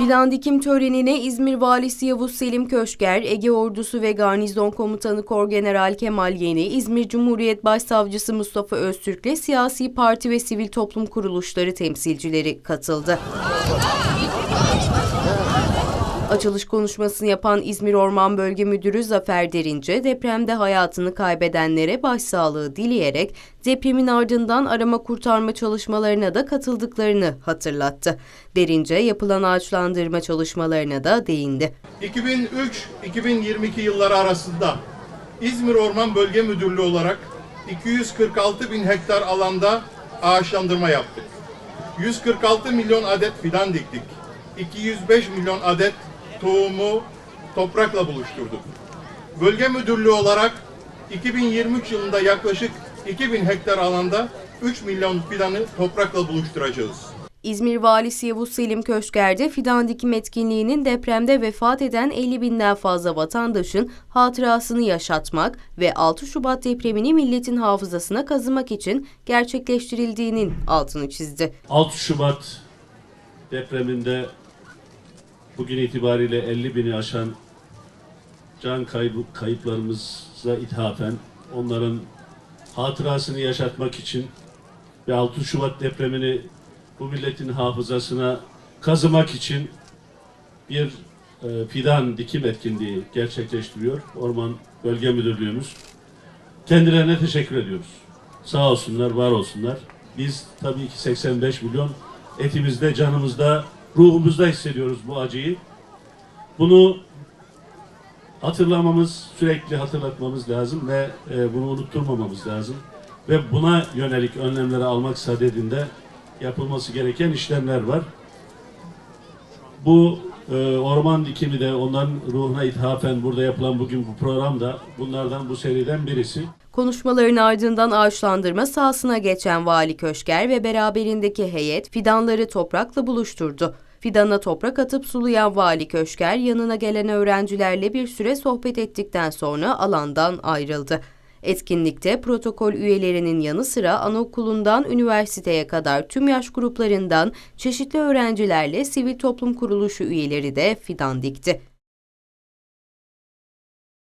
Fidan dikim törenine İzmir Valisi Yavuz Selim Köşker, Ege Ordusu ve Garnizon Komutanı Korgeneral Kemal Yeni, İzmir Cumhuriyet Başsavcısı Mustafa Öztürk'le siyasi parti ve sivil toplum kuruluşları temsilcileri katıldı. Açılış konuşmasını yapan İzmir Orman Bölge Müdürü Zafer Derince, depremde hayatını kaybedenlere başsağlığı dileyerek depremin ardından arama kurtarma çalışmalarına da katıldıklarını hatırlattı. Derince yapılan ağaçlandırma çalışmalarına da değindi. 2003-2022 yılları arasında İzmir Orman Bölge Müdürlüğü olarak 246 bin hektar alanda ağaçlandırma yaptık. 146 milyon adet fidan diktik. 205 milyon adet tohumu toprakla buluşturduk. Bölge Müdürlüğü olarak 2023 yılında yaklaşık 2000 hektar alanda 3 milyon fidanı toprakla buluşturacağız. İzmir Valisi Yavuz Selim Köşker'de fidan dikim etkinliğinin depremde vefat eden 50 binden fazla vatandaşın hatırasını yaşatmak ve 6 Şubat depremini milletin hafızasına kazımak için gerçekleştirildiğinin altını çizdi. 6 Şubat depreminde bugün itibariyle 50 bini aşan can kaybı, kayıplarımıza ithafen onların hatırasını yaşatmak için ve 6 Şubat depremini bu milletin hafızasına kazımak için bir e, fidan dikim etkinliği gerçekleştiriyor Orman Bölge Müdürlüğümüz. Kendilerine teşekkür ediyoruz. Sağ olsunlar, var olsunlar. Biz tabii ki 85 milyon etimizde, canımızda, ruhumuzda hissediyoruz bu acıyı. Bunu hatırlamamız, sürekli hatırlatmamız lazım ve e, bunu unutturmamamız lazım. Ve buna yönelik önlemleri almak sadedinde yapılması gereken işlemler var. Bu e, orman dikimi de onların ruhuna ithafen burada yapılan bugün bu program da bunlardan bu seriden birisi. Konuşmaların ardından ağaçlandırma sahasına geçen Vali Köşker ve beraberindeki heyet fidanları toprakla buluşturdu. Fidana toprak atıp sulayan Vali Köşker yanına gelen öğrencilerle bir süre sohbet ettikten sonra alandan ayrıldı. Etkinlikte protokol üyelerinin yanı sıra anaokulundan üniversiteye kadar tüm yaş gruplarından çeşitli öğrencilerle sivil toplum kuruluşu üyeleri de fidan dikti.